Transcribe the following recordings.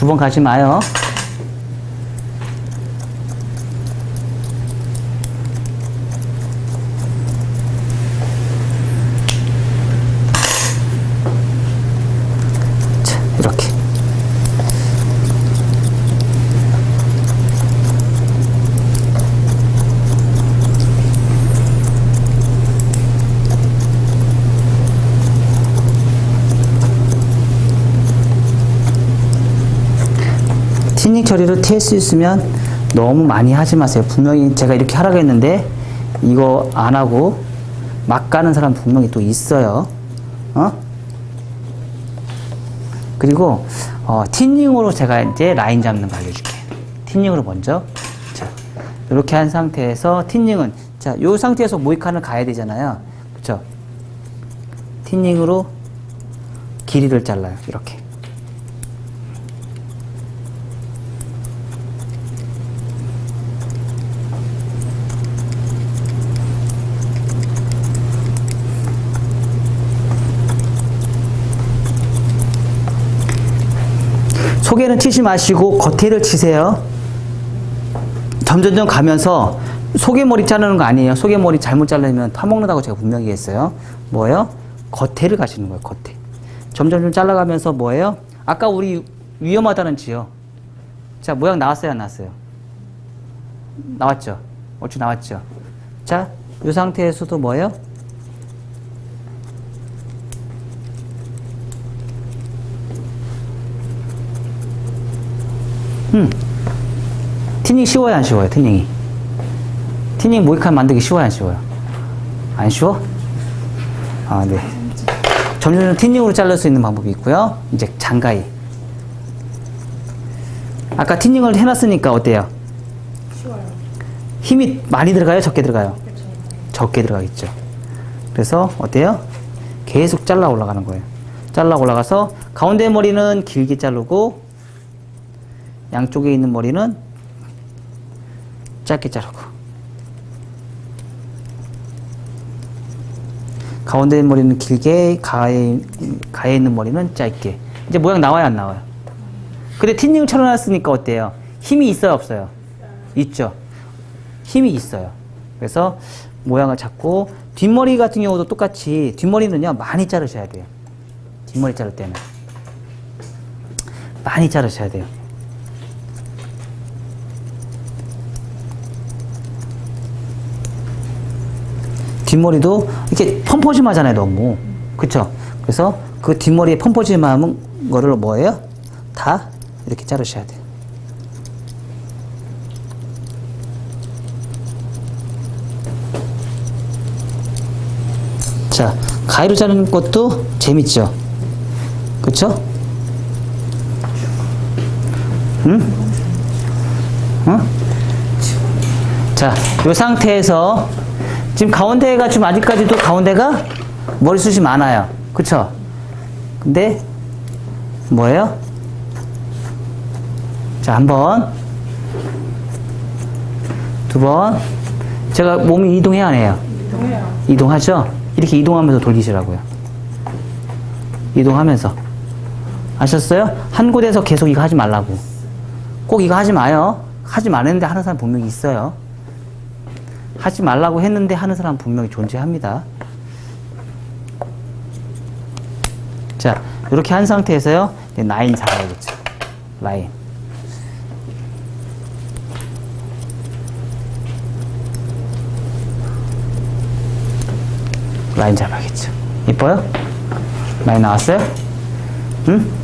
두 번 가지 마요. 자, 이렇게. 티닝 처리를 TS 있으면 너무 많이 하지 마세요. 분명히 제가 이렇게 하라고 했는데 이거 안 하고 막 가는 사람 분명히 또 있어요. 어? 그리고 어, 티닝으로 제가 이제 라인 잡는 거 알려줄게. 티닝으로 먼저. 자, 이렇게 한 상태에서 티닝은 자, 요 상태에서 모이칸을 가야 되잖아요. 그렇죠? 티닝으로 길이를 잘라요. 이렇게. 속에는 치지 마시고 겉에를 치세요. 점점점 가면서 속에머리 자르는 거 아니에요. 속에머리 잘못 자르면 타먹는다고 제가 분명히 했어요. 뭐예요? 겉에를 가시는 거예요. 겉에. 점점점 잘라가면서 뭐예요? 아까 우리 위험하다는 지요. 자, 모양 나왔어요? 안 나왔어요? 나왔죠? 얼추 나왔죠? 자, 이 상태에서도 뭐예요? 음. 티닝 쉬워요, 안 쉬워요, 티닝이? 티닝 모이칸 만들기 쉬워요, 안 쉬워요? 안 쉬워? 아, 네. 점점 티닝으로 자를 수 있는 방법이 있고요. 이제 장가위. 아까 티닝을 해놨으니까 어때요? 쉬워요. 힘이 많이 들어가요? 적게 들어가요? 그렇죠. 적게 들어가겠죠. 그래서 어때요? 계속 잘라 올라가는 거예요. 잘라 올라가서 가운데 머리는 길게 자르고 양쪽에 있는 머리는 짧게 자르고 가운데 머리는 길게 가에, 가에 있는 머리는 짧게 이제 모양 나와요 안 나와요? 근데 티닝을 쳐놨으니까 어때요? 힘이 있어요 없어요? 있죠. 힘이 있어요. 그래서 모양을 잡고 뒷머리 같은 경우도 똑같이 뒷머리는요 많이 자르셔야 돼요. 뒷머리 자를 때는 많이 자르셔야 돼요. 뒷머리도 이렇게 펌퍼짐하잖아요 너무 그쵸? 그래서 그 뒷머리에 펌퍼짐한 거를 뭐예요? 다 이렇게 자르셔야 돼요. 자, 가위로 자르는 것도 재밌죠? 그쵸? 응? 응? 자, 이 상태에서 지금 가운데가 지금 아직까지도 가운데가 머리숱이 많아요. 그쵸? 근데 뭐예요? 자, 한 번, 두 번. 제가 몸이 이동해야 안 해요? 동해요. 이동하죠? 이렇게 이동하면서 돌리시라고요. 이동하면서. 아셨어요? 한 곳에서 계속 이거 하지 말라고. 꼭 이거 하지 마요. 하지 말았는데 하는 사람 분명히 있어요. 하지 말라고 했는데 하는 사람 분명히 존재합니다. 자, 이렇게 한 상태에서요. 라인 잡아야겠죠. 라인. 라인 잡아야겠죠. 이뻐요? 많이 나왔어요? 응?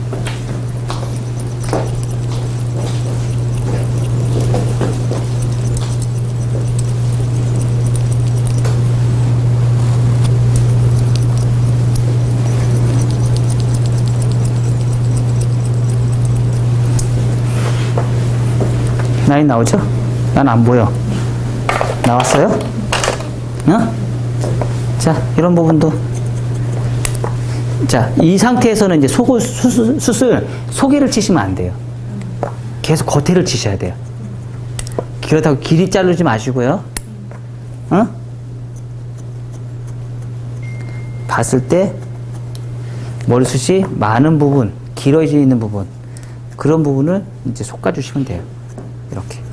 나오죠? 난 안 보여. 나왔어요? 어? 자, 이런 부분도. 자, 이 상태에서는 이제 속을, 수술, 수술, 소개를 치시면 안 돼요. 계속 겉에를 치셔야 돼요. 그렇다고 길이 자르지 마시고요. 어? 봤을 때 머리숱이 많은 부분, 길어져 있는 부분, 그런 부분을 이제 솎아주시면 돼요. 이렇게.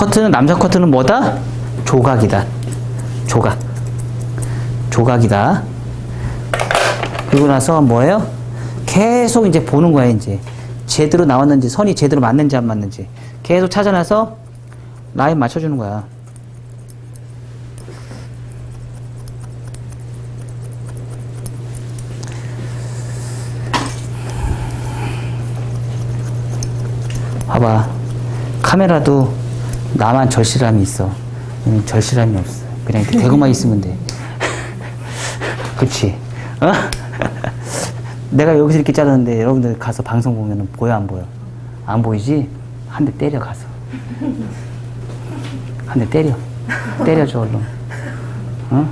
커트는 남자 커트는 뭐다? 조각이다. 조각. 조각이다. 그리고 나서 뭐예요? 계속 이제 보는 거야 이제 제대로 나왔는지 선이 제대로 맞는지 안 맞는지 계속 찾아내서 라인 맞춰주는 거야. 봐봐. 카메라도 나만 절실함이 있어. 얘는 절실함이 없어. 그냥 이렇게 대고만 있으면 돼. 그치? 어? 내가 여기서 이렇게 자르는데 여러분들 가서 방송 보면 보여, 안 보여? 안 보이지? 한 대 때려, 가서. 한 대 때려. 때려줘, 얼른. 어?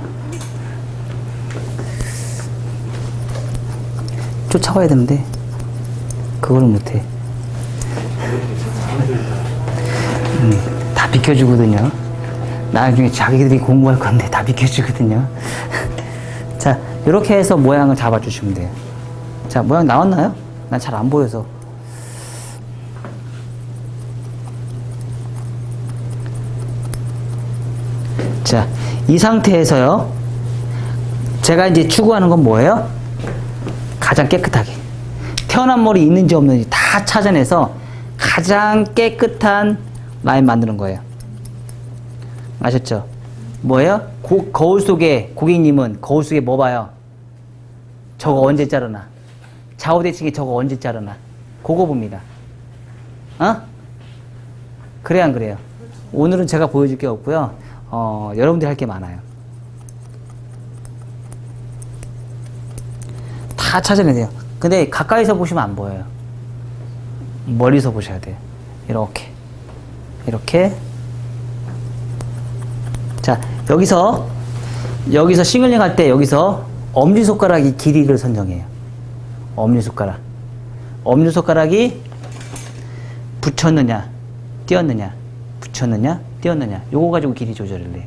쫓아가야 되는데, 그걸 못해. 다 비켜주거든요. 나중에 자기들이 공부할 건데 다 비켜주거든요. 자, 이렇게 해서 모양을 잡아주시면 돼요. 자, 모양 나왔나요? 난 잘 안 보여서. 자, 이 상태에서요. 제가 이제 추구하는 건 뭐예요? 가장 깨끗하게. 태어난 머리 있는지 없는지 다 찾아내서 가장 깨끗한 라인 만드는 거예요. 아셨죠? 뭐예요? 고, 거울 속에 고객님은 거울 속에 뭐 봐요? 저거 언제 자르나? 좌우대칭이 저거 언제 자르나? 그거 봅니다. 어? 그래 안 그래요? 오늘은 제가 보여줄 게 없고요. 어, 여러분들이 할 게 많아요. 다 찾아내세요. 근데 가까이서 보시면 안 보여요. 멀리서 보셔야 돼요. 이렇게. 이렇게. 자, 여기서, 여기서 싱글링 할 때 여기서 엄지손가락이 길이를 선정해요. 엄지손가락. 엄지손가락이 붙였느냐, 띄었느냐, 붙였느냐, 띄었느냐. 요거 가지고 길이 조절을 해요.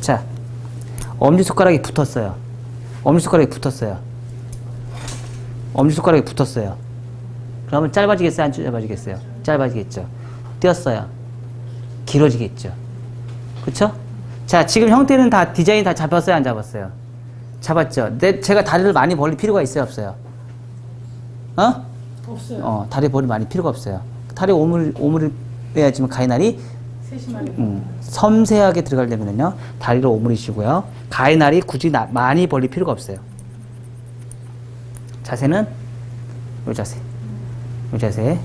자, 엄지손가락이 붙었어요. 엄지손가락이 붙었어요. 엄지손가락이 붙었어요. 그러면 짧아지겠어요? 안 짧아지겠어요? 짧아지겠죠. 띄었어요. 길어지겠죠. 그쵸? 자, 지금 형태는 다 디자인 다 잡았어요? 안 잡았어요? 잡았죠. 내, 제가 다리를 많이 벌릴 필요가 있어요? 없어요? 어? 없어요. 어, 다리 벌릴 많이 필요가 없어요. 다리 오물, 오물을 빼야지만 세심하게. 음, 섬세하게 들어가려면요 다리를 오므리시고요 가위날이 굳이 나- 많이 벌릴 필요가 없어요 자세는 요 자세 요 자세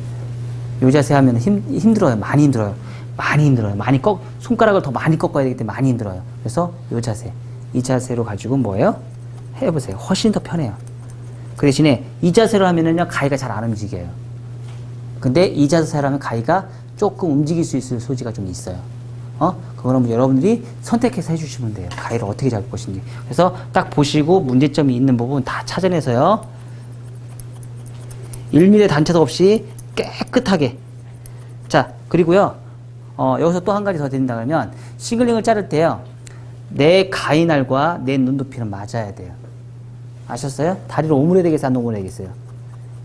요 자세 하면 힘, 힘들어요 많이 힘들어요 많이 힘들어요 많이 꺾 손가락을 더 많이 꺾어야 되기 때문에 많이 힘들어요 그래서 요 자세 이 자세로 가지고 뭐예요 해보세요 훨씬 더 편해요 그 대신에 이 자세로 하면은요 가위가 잘 안 움직여요 근데 이 자세로 하면 가위가 조금 움직일 수 있을 소지가 좀 있어요. 어? 그거는 여러분들이 선택해서 해주시면 돼요. 가위를 어떻게 잡을 것인지. 그래서 딱 보시고 문제점이 있는 부분 다 찾아내서요. 1mm 단차도 없이 깨끗하게. 자, 그리고요. 어, 여기서 또 한 가지 더 드린다 그러면 싱글링을 자를 때요. 내 가위날과 내 눈높이는 맞아야 돼요. 아셨어요? 다리를 오므려야 되겠어요? 안 오므려야 되겠어요?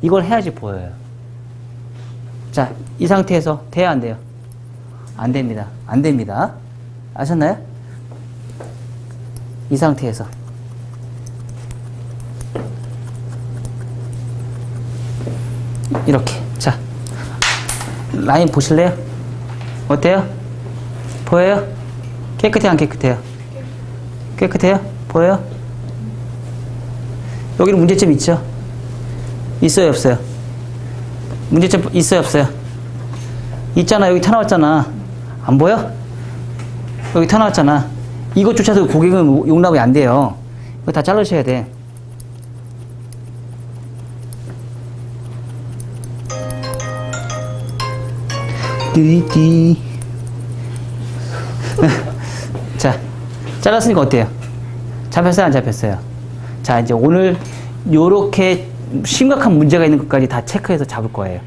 이걸 해야지 보여요. 자, 이 상태에서 돼야 안 돼요? 안 됩니다. 안 됩니다. 아셨나요? 이 상태에서. 이렇게. 자, 라인 보실래요? 어때요? 보여요? 깨끗해, 안 깨끗해요? 깨끗해요? 보여요? 여기는 문제점 있죠? 있어요, 없어요? 문제점 있어요 없어요? 있잖아 여기 터 나왔잖아 안 보여? 여기 터 나왔잖아 이것조차도 고객은 용납이 안 돼요 이거 다 자르셔야 돼 띠띠 자 잘랐으니까 어때요? 잡혔어요 안 잡혔어요? 자 이제 오늘 요렇게 심각한 문제가 있는 것까지 다 체크해서 잡을 거예요.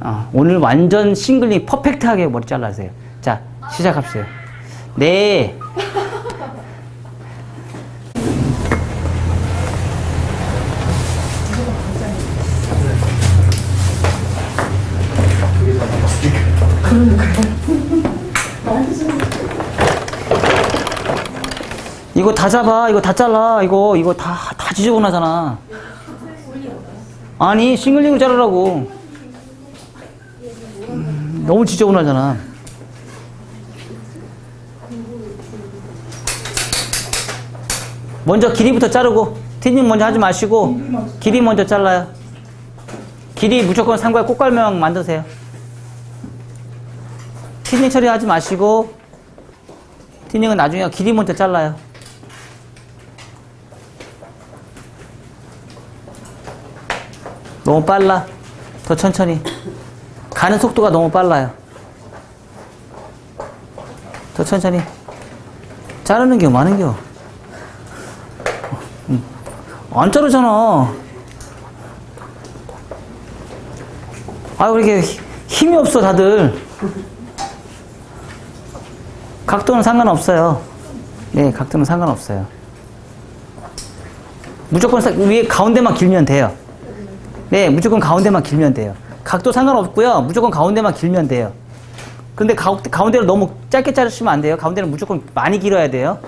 어, 오늘 완전 싱글링 퍼펙트하게 머리 잘라세요. 자, 시작합시다. 네. 이거 다 잡아. 이거 다 잘라. 이거, 이거 다, 다 지저분하잖아. 아니, 싱글링을 자르라고. 음, 너무 지저분하잖아. 먼저 길이부터 자르고, 티닝 먼저 하지 마시고, 길이 먼저 잘라요. 길이 무조건 상과에 꽃갈명 만드세요. 티닝 처리하지 마시고, 티닝은 나중에 길이 먼저 잘라요. 너무 빨라. 더 천천히. 가는 속도가 너무 빨라요. 더 천천히. 자르는 게 많은 겨. 음. 안 자르잖아. 아, 왜 이렇게 히- 힘이 없어, 다들. 각도는 상관없어요. 네, 각도는 상관없어요. 무조건 사- 위에 가운데만 길면 돼요. 네, 무조건 가운데만 길면 돼요. 각도 상관없고요. 무조건 가운데만 길면 돼요. 근데 가, 가운데를 너무 짧게 자르시면 안 돼요. 가운데는 무조건 많이 길어야 돼요.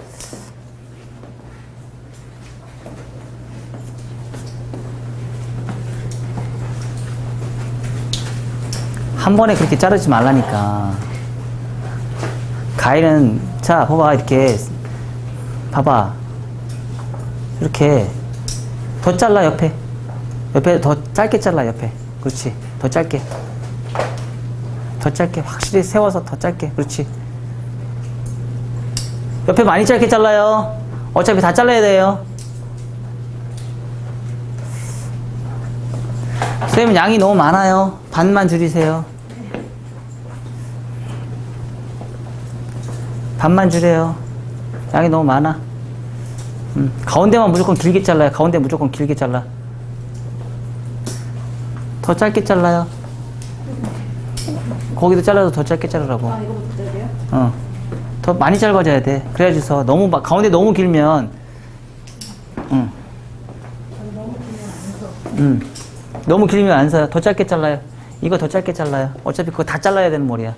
한 번에 그렇게 자르지 말라니까. 가위는, 자, 봐봐, 이렇게. 봐봐. 이렇게. 더 잘라, 옆에. 옆에 더 짧게 잘라, 옆에. 그렇지. 더 짧게. 더 짧게. 확실히 세워서 더 짧게. 그렇지. 옆에 많이 짧게 잘라요. 어차피 다 잘라야 돼요. 선생님 양이 너무 많아요. 반만 줄이세요. 반만 줄여요. 양이 너무 많아. 음, 가운데만 무조건 길게 잘라요. 가운데 무조건 길게 잘라. 더 짧게 잘라요. 거기도 잘라도 더 짧게 자르라고. 아, 이거부터 잘해요? 어. 더 많이 짧아져야 돼. 그래야지 서 너무 막 가운데 너무 길면 응. 응. 너무 길면 안 서요. 더 짧게 잘라요. 이거 더 짧게 잘라요. 어차피 그거 다 잘라야 되는 머리야.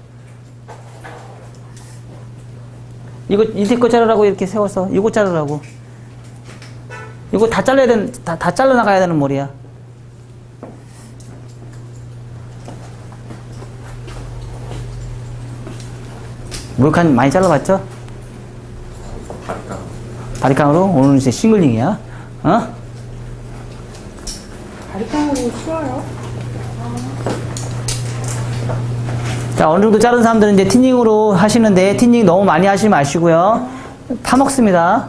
이거 이제 거 자르라고 이렇게 세워서 이거 자르라고. 이거 다 잘라야 되는 다, 다 잘라 나가야 되는 머리야. 목욕한 많이 잘라봤죠? 바리깡으로 오늘 이제 싱글링이야. 어? 바리깡으로 쉬워요? 자, 어느 정도 자른 사람들은 이제 티닝으로 하시는데, 티닝 너무 많이 하지 마시고요. 파먹습니다.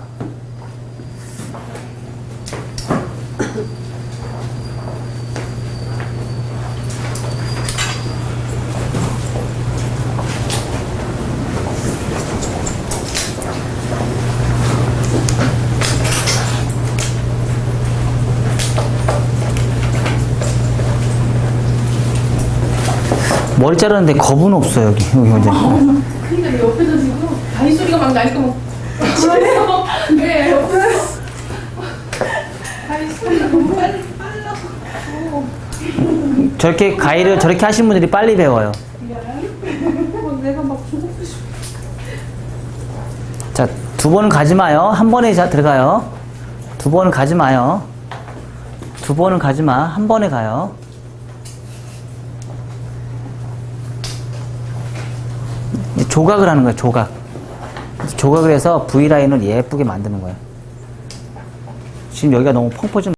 머리 자르는데 겁은 없어, 여기. 여기 이제. 그러니까 내 옆에서 지금 다리 소리가 막 나니까 막 그래요? 네 옆에서 다리 소리가 너무 빨리 빨라 저렇게 가위를 저렇게 하신 분들이 빨리 배워요. 막 내가 막 주고 싶어 자, 두 번은 가지 마요. 한 번에 자 들어가요. 두 번은 가지 마요. 두 번은 가지 마. 한 번에 가요. 이제 조각을 하는 거예요, 조각. 조각을 해서 V라인을 예쁘게 만드는 거예요. 지금 여기가 너무 펑퍼짐